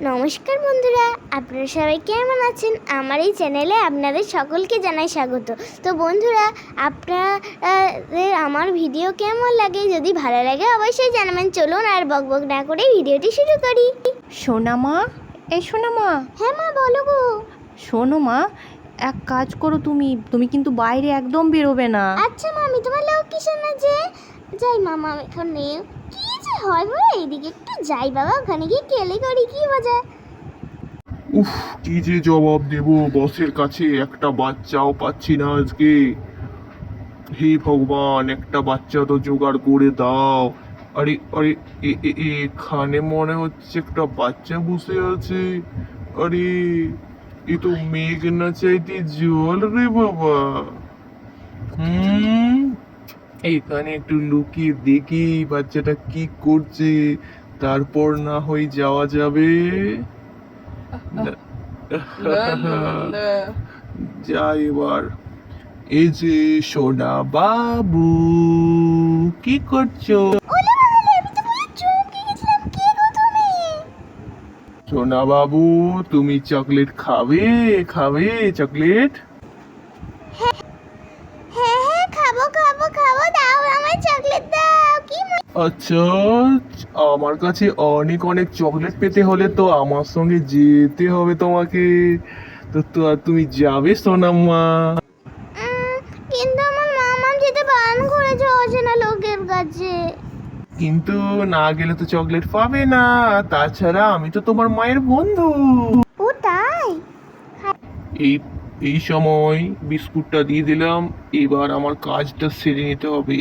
নমস্কার বন্ধুরা আপনারা সবাই কেমন আছেন? আমার এই চ্যানেলে আপনাদের সকলকে জানাই স্বাগত। তো বন্ধুরা আপনাদের আমার ভিডিও কেমন লাগে? যদি ভালো লাগে অবশ্যই জানাবেন। চলুন আর বক বক না করে ভিডিওটি শুরু করি। সোনা মা? এই সোনা মা। হ্যাঁ মা বলো গো। শোনো মা এক কাজ করো তুমি। তুমি কিন্তু বাইরে একদম বেরোবে না। আচ্ছা মা আমি তোমার লক্ষ্মী শোনা যে যাই মামা এখানে। যে হয় বলো এইদিকে একটু যাই বাবা, ওখানে গিয়ে কেলে করি, কি মজা। উফ, কি যে জবাব দেব বসের কাছে, একটা বাচ্চাও পাচ্ছি না আজকে। হে ভগবান, একটা বাচ্চা তো জোগাড় করে দাও। আরে আরে এখানে মনে হচ্ছে একটা বাচ্চা বসে আছে। আরে, এ তো মেঘ না চাইতে জল রে বাবা। হুম? এখানে একটু লুকিয়ে দেখি বাচ্চাটা কি করছে তারপর না হয় যাওয়া যাবে। যা এবার। এই যে সোনা বাবু কি করছ? সোনা বাবু তুমি চকলেট খাবে খাবে চকলেট হ্যাঁ হ্যাঁ খাব খাব খাব দাও আমার চকলেট দাও কি ম- আচ্ছা আমার কাছে অনেক অনেক চকলেট পেতে হলে তো আমার সঙ্গে যেতে হবে তোমাকে। তো তো আর তুমি যাবে সোনাম্মা? উম, কিন্তু আমার মামা যেতে বারণ করেছে অচেনা লোকের কাছে। কিন্তু না গেলে তো চকলেট পাবে না। তাছাড়া আমি তো তোমার মায়ের বন্ধু। ও তাই? এই এই সময় বিস্কুটটা দিয়ে দিলাম এবার আমার কাজটা সেরে নিতে হবে।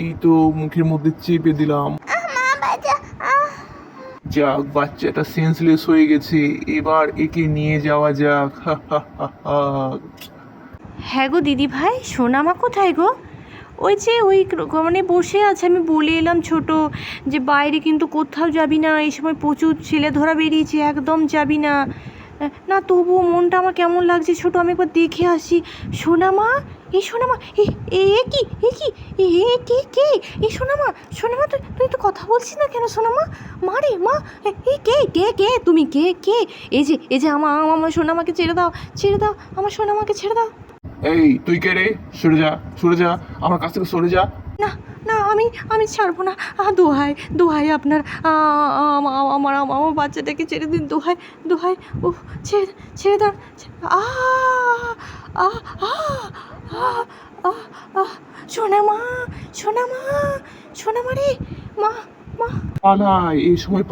এই তো মুখের মধ্যে চেপে দিলাম। যাক বাচ্চাটা সেন্সলেস হয়ে গেছে। এবার একে নিয়ে যাওয়া যাক। হ্যাঁ গো দিদি ভাই সোনা মা কোথায় গো? ওই যে ওই মানে বসে আছে আমি বলে এলাম ছোট যে বাইরে কিন্তু কোথাও যাবি না এই সময় প্রচুর ছেলে ধরা বেরিয়েছে একদম যাবি না। না তবুও মনটা আমার কেমন লাগছে ছোট আমি একবার দেখে আসি। সোনা মা এই সোনা মা এ এ এ কি? এ কি? এ এ কে কে? এই সোনা মা সোনা মা তুই তুই তো কথা বলছিস না কেন সোনা মা রে মা এ এ কে কে কে? তুমি কে কে? এই যে এই যে আমার আমার সোনামাকে ছেড়ে দাও ছেড়ে দাও আমার সোনামাকে ছেড়ে দাও। এই তুই কে রে? সরে যা সরে যা আমার কাছ থেকে সরে যা। না না আমি আমি ছাড়বো না। দোহাই দোহাই আপনার আমার আমার বাচ্চাটাকে ছেড়ে দিন দোহাই দোহাই। ও ছেড়ে ছেড়ে দেন আ আ আ সোনা মা সোনা মা সোনা মা রে মা মা। এই সময়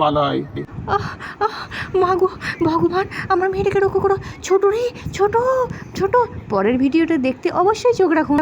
ভগবান আমার মেয়েটাকে রক্ষা করো। ছোট রে ছোট ছোট। পরের ভিডিওটা দেখতে অবশ্যই চোখ রাখুন।